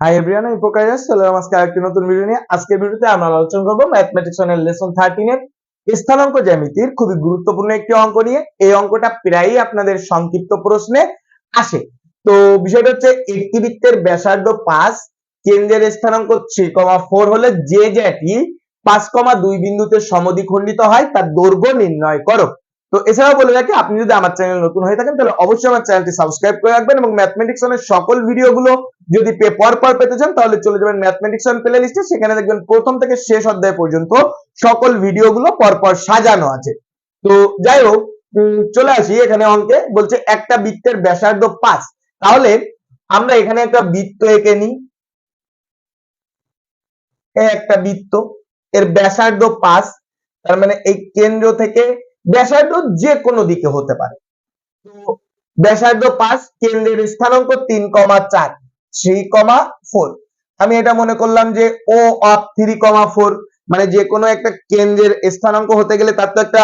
Hi everyone আমি প্রকাশ আজকে আরেকটি নতুন ভিডিও নিয়ে। আজকের ভিডিওতে আমরা আলোচনা করব ম্যাথমেটিক্স এর লেসন 13 এর স্থানাঙ্ক জ্যামিতির খুবই গুরুত্বপূর্ণ একটি অঙ্ক নিয়ে। এই অঙ্কটা প্রায়ই আপনাদের সংক্ষিপ্ত প্রশ্নে আসে। তো বিষয়টা হচ্ছে একটি বৃত্তের ব্যাসার্ধ 5 কেন্দ্রের স্থানাঙ্ক 3,4 হলে যে যেটি 5,2 বিন্দুতে সমদ্বিখণ্ডিত হয় তার দৈর্ঘ্য নির্ণয় করো। তো এছাড়াও বলে রাখি, আপনি যদি আমার চ্যানেল নতুন হয়ে থাকেন, তাহলে অবশ্যই আমার চ্যানেলটি সাবস্ক্রাইব করে রাখবেন এবং ম্যাথমেটিক্স এর সকল ভিডিওগুলো যদি পে পর পেতে চান, তাহলে চলে যাবেন ম্যাথমেটিক্স অন প্লে লিস্টে সেখানে দেখবেন প্রথম থেকে শেষ অধ্যায় পর্যন্ত সকল ভিডিওগুলো পর পর সাজানো আছে। তো যাই হোক চলে আসি এখানে অঙ্কে। বলছে, একটা বৃত্তের ব্যাসার্ধ পাঁচ। তাহলে আমরা এখানে একটা বৃত্ত এঁকে নিই। একটা বৃত্ত, এর ব্যাসার্ধ পাঁচ। তার মানে এই কেন্দ্র থেকে ব্যাসার্ধ যে কোনো দিকে হতে পারে। তো ব্যাসার্ধ পাঁচ, কেন্দ্রের স্থানাঙ্ক তিন কমা চার, থ্রি কমা ফোর। আমি এটা মনে করলাম যে O of three comma four মানে যে কোনো একটা কেন্দ্রের স্থানাঙ্ক হতে গেলে তার তো একটা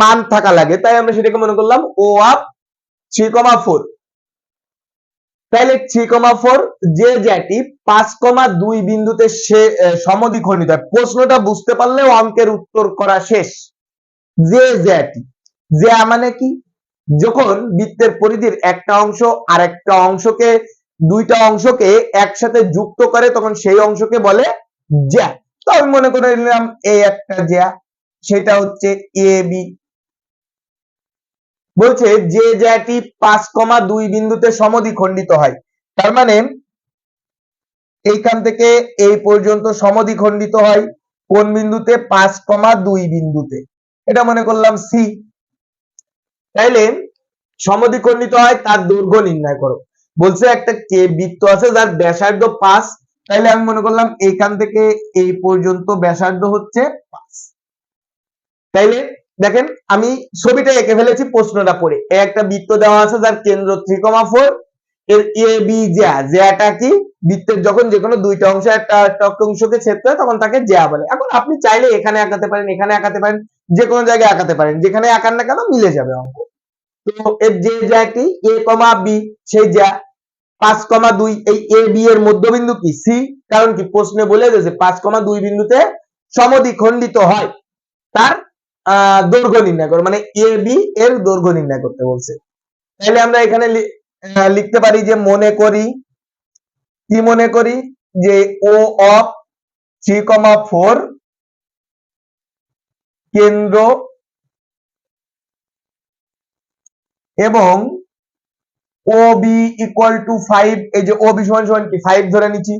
মান থাকা লাগে। তাই আমরা সেটাকে মনে করলাম O of three comma four. তাহলে থ্রি কমা ফোর যে যেটি পাঁচ কমা দুই বিন্দুতে সে সমদ্বিখণ্ডিত হয়। প্রশ্নটা বুঝতে পারলেও অঙ্কের উত্তর করা শেষ। যে যেটি যে মানে কি? যখন বৃত্তের পরিধির একটা অংশ আর একটা অংশকে, দুইটা অংশকে একসাথে যুক্ত করে, তখন সেই অংশকে বলে জ্যা তো আমি মনে করে নিলাম এই একটা জ্যা সেটা হচ্ছে এ বি বলছে যে জ্যাটি পাঁচ কমা দুই বিন্দুতে সমদ্বিখণ্ডিত হয়। তার মানে এইখান থেকে এই পর্যন্ত সমদ্বিখণ্ডিত হয় কোন বিন্দুতে? পাঁচ কমা দুই বিন্দুতে। এটা মনে করলাম সি তাইলে সমদ্বিখণ্ডিত হয়, তার দৈর্ঘ্য নির্ণয় করো। বলছে একটা কে বৃত্ত আছে যার ব্যাসার্ধ পাঁচ, তাইলে আমি মনে করলাম এইখান থেকে এই পর্যন্ত ব্যাসার্ধ হচ্ছে পাঁচ। তাইলে দেখেন, আমি ছবিটা এঁকে ফেলেছি প্রশ্নটা পড়ে। একটা বৃত্ত দেওয়া আছে যার কেন্দ্র থ্রি কমা ফোর এর এ বি জ্যা জ্যাটা কি? বৃত্তের যখন যে কোনো দুইটা অংশ একটা একটা অংশকে ছেদ করে, তখন তাকে জ্যা বলে। এখন আপনি চাইলে এখানে আঁকাতে পারেন, এখানে আঁকাতে পারেন। যে কোনো জায়গায় আঁকাতে পারেন যেখানে আঁকান না কেন মিলে যাবে অঙ্ক। তো এর যে জ্যাটি এ কমা বি সেই জ্যা পাঁচ কমা দুই এই এ বি এর মধ্যবিন্দু কি? সি কারণ কি? প্রশ্নে বলে দিয়েছে পাঁচ কমা দুই বিন্দুতে সমদ্বিখণ্ডিত হয়। তার আহ, দৈর্ঘ্য নির্ণয় করো মানে এ বি এর দৈর্ঘ্য নির্ণয় করতে বলছে। তাহলে আমরা এখানে লিখতে পারি যে মনে করি কি মনে করি? যে O of three comma four কেন্দ্র এবং O B equal to five এই যে ও বি সমান সমান কি? ফাইভ ধরে নিচ্ছি।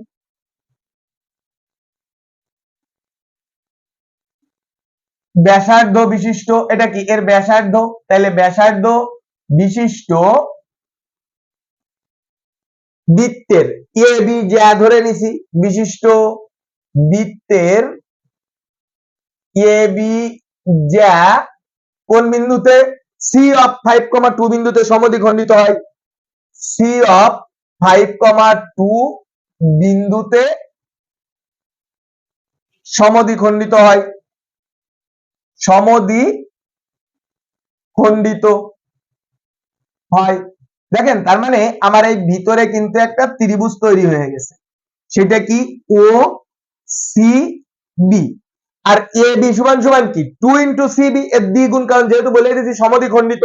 ব্যাসার্ধ বিশিষ্ট, এটা কি? এর ব্যাসার্ধ? তাহলে ব্যাসার্ধ বিশিষ্ট বৃত্তের এ বি যা ধরে নিছি, বিশিষ্ট বৃত্তের এ বি যা কোন বিন্দুতে? C of five comma two বিন্দুতে সমদ্বিখণ্ডিত হয়। C of five comma two বিন্দুতে সমদ্বিখণ্ডিত হয়। সমদ্বি খণ্ডিত হয়। দেখেন, তার মানে আমার এই ভিতরে কিন্তু একটা ত্রিভুজ তৈরি হয়ে গেছে। সেটা কি? ও সি বি আর এ বি সমান সমান কি? টু ইন্টু সি বি এর দ্বিগুণ কারণ যেহেতু বলে দিয়েছি সমদ্বিখণ্ডিত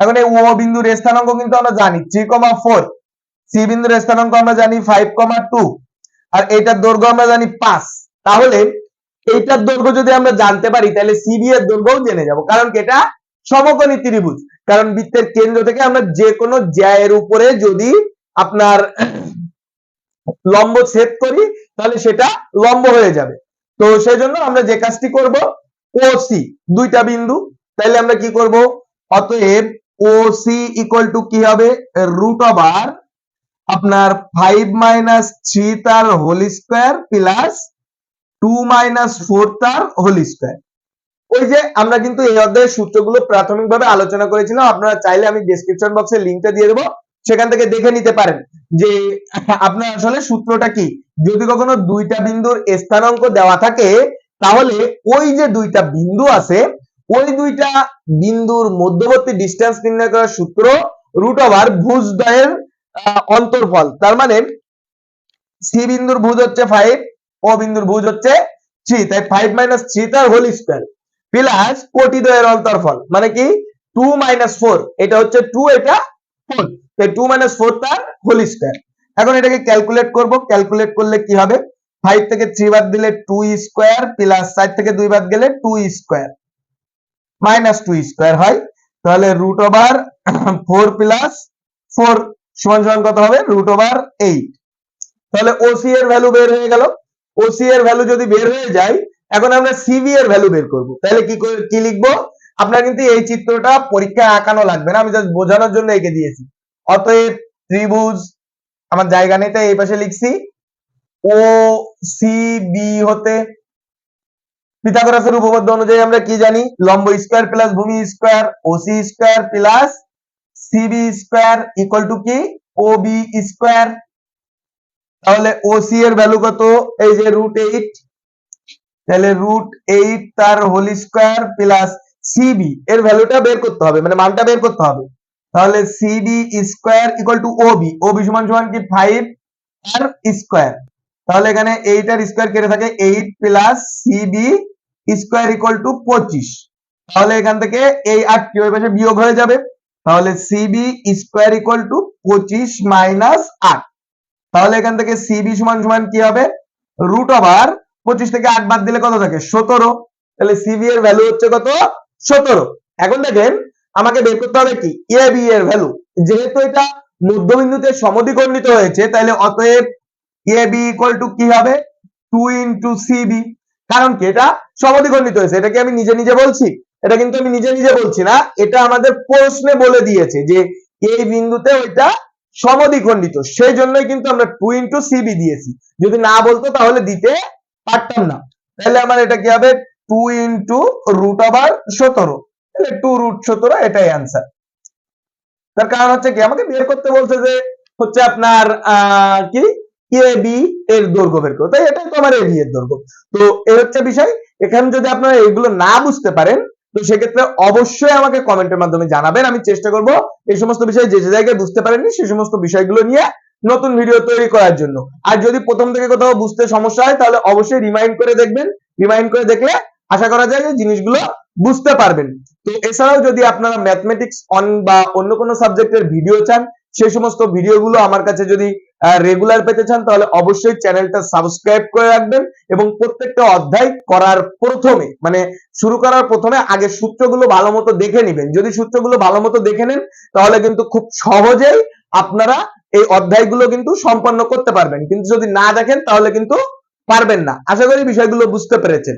এখন এই ও বিন্দুর স্থানাঙ্ক কিন্তু আমরা জানি থ্রি কমা ফোর সি বিন্দুর স্থানাঙ্ক আমরা জানি ফাইভ কমা টু আর এটার দৈর্ঘ্য আমরা জানি পাঁচ। তাহলে এইটার দৈর্ঘ্য যদি আমরা জানতে পারি, তাহলে সিবি এর দৈর্ঘ্যও জেনে যাব। কারণ এটা? সমকোণী ত্রিভুজ। কারণ বৃত্তের কেন্দ্র থেকে আমরা যে কোনো জ্যায়ের উপরে যদি আপনার লম্ব ছেদ করি, তাহলে সেটা লম্ব হয়ে যাবে। তো সেই জন্য আমরা যে কাজটি করব ও সি দুইটা বিন্দু। তাহলে আমরা কি করব? অতএব ও সি ইকুয়াল টু কি হবে? রুট ওভার আপনার ফাইভ মাইনাস থ্রি তার whole square plus two minus four তার হোল স্কোয়ার ওই যে আমরা কিন্তু এই অধ্যায়ের সূত্রগুলো প্রাথমিকভাবে আলোচনা করেছিলাম, আপনারা চাইলে আমি ডেসক্রিপশন বক্সে লিঙ্কটা দিয়ে দেবো। সেখান থেকে দেখে নিতে পারেন যে আপনার আসলে সূত্রটা কি? যদি কখনো দুইটা বিন্দুর স্থানাঙ্ক দেওয়া থাকে, তাহলে ওই যে দুইটা বিন্দু আছে, ওই দুইটা বিন্দুর মধ্যবর্তী ডিস্টেন্স নির্ণয় করার সূত্র রুট ওভার ভুজদ্বয়ের অন্তর্ফল। তার মানে সি বিন্দুর ভুজ হচ্ছে ফাইভ ও বিন্দুর ভুজ হচ্ছে থ্রি তাই ফাইভ মাইনাস থ্রি তার হোল স্কোয়ার প্লাস কোটি দ্বয়ের অন্তর্ফল মানে কি? টু মাইনাস ফোর এটা হচ্ছে টু এটা ফোর তাই টু মাইনাস ফোর তার হোল স্কোয়ার এখন এটাকে ক্যালকুলেট করব ক্যালকুলেট করলে কি হবে? ফাইভ থেকে থ্রি বাদ দিলে টু স্কোয়ার প্লাস চার থেকে দুই বাদ গেলে two square minus two square হয়। তাহলে root over four plus four সমান সমান কত হবে? রুট ওভার এইট তাহলে ওসি এর ভ্যালু বের হয়ে গেল। ওসি এর ভ্যালু যদি বের হয়ে যায়, এখন আমরা সিবি এর ভ্যালু বের করব। তাহলে কি কি লিখব? আপনার কিন্তু এই চিত্রটা পরীক্ষায় আঁকানো লাগবে না, আমি জাস্ট বোঝানোর জন্য এঁকে দিয়েছি। অতএব ত্রিভুজ, আমার জায়গা নেই, তাই এই পাশে লিখছি ও সি বি হতে পিথাগোরাসের উপপাদ্য অনুযায়ী আমরা কি জানি? লম্ব স্কয়ার প্লাস ভূমি square OC square plus CB square equal to কি? ও বি স্কোয়ার তাহলে ওসি এর ভ্যালু কত? এই যে রুট এইট তাহলে রুট এইট তার হোল স্কোয়ার প্লাস সিবি এর ভ্যালুটা বের করতে হবে মানে মানটা বের করতে হবে। তাহলে CB square equal to OB OB সমান সমান কি? ফাইভ আর স্কয়ার তাহলে এখানে এইট আর স্কয়ার কেটে থাকে eight plus CB square equal to পঁচিশ। তাহলে এখান থেকে এই আটটি ওই পাশে বিয়োগ হয়ে যাবে? তাহলে সিবি স্কয়ার ইকুয়াল টু পঁচিশ মাইনাস আট তাহলে এখান থেকে সিবি সমান সমান কি হবে? রুট ওভার পঁচিশ থেকে আট বাদ দিলে কত থাকে? সতেরো। তাহলে সিবি এর ভ্যালু হচ্ছে কত? সতেরো। এখন দেখেন, আমাকে বের করতে হবে কি? এ বি এর ভ্যালু যেহেতু এটা মধ্যবিন্দুতে সমদ্বিখণ্ডিত হয়েছে তাহলে অতএব এ বি ইকুয়াল টু কি হবে? টু ইন্টু সিবি কারণ কি? এটা সমদ্বিখণ্ডিত হয়েছে। এটা কি আমি নিজে নিজে বলছি? এটা কিন্তু আমি নিজে নিজে বলছি না। এটা আমাদের প্রশ্নে বলে দিয়েছে যে এই বিন্দুতে ওইটা সমদ্বিখণ্ডিত। সেই জন্যই কিন্তু আমরা টু ইন্টু সিবি দিয়েছি। যদি না বলতো তাহলে দিতে পারতাম না। তাহলে আমার এটা কি হবে? টু ইন্টু রুট ওভার সতেরো। তাহলে টু রুট সতেরো এটাই অ্যান্সার তার কারণ হচ্ছে কি, আমাকে বের করতে বলছে যে হচ্ছে আপনার কি? এ বি এর দৈর্ঘ্য বের করো। তাই এটাই তো আমার এ বি এর দৈর্ঘ্য। তো এই হচ্ছে বিষয়, এখানে যদি আপনারা এগুলো না বুঝতে পারেন, তো সেক্ষেত্রে অবশ্যই আমাকে কমেন্টের মাধ্যমে জানাবেন। আমি চেষ্টা করব এই সমস্ত বিষয় যে যে জায়গায় বুঝতে পারেননি সেই সমস্ত বিষয়গুলো নিয়ে নতুন ভিডিও তৈরি করার জন্য। আর যদি প্রথম থেকে কোথাও বুঝতে সমস্যা হয়, তাহলে অবশ্যই রিমাইন্ড করে দেখবেন। রিমাইন্ড করে দেখলে আশা করা যায় যে জিনিসগুলো বুঝতে পারবেন। তো এছাড়াও যদি আপনারা ম্যাথমেটিক্স অন বা অন্য কোনো সাবজেক্টের ভিডিও চান সেই সমস্ত ভিডিওগুলো আমার কাছে যদি রেগুলার পেতে চান, তাহলে অবশ্যই চ্যানেলটা সাবস্ক্রাইব করে রাখবেন এবং প্রত্যেকটা অধ্যায় করার প্রথমে মানে শুরু করার প্রথমে আগে সূত্রগুলো ভালো মতো দেখে নেবেন। যদি সূত্রগুলো ভালো মতো দেখে নেন, তাহলে কিন্তু খুব সহজেই আপনারা এই অধ্যায়গুলো কিন্তু সম্পন্ন করতে পারবেন। কিন্তু যদি না দেখেন, তাহলে কিন্তু পারবেন না। আশা করি বিষয়গুলো বুঝতে পেরেছেন।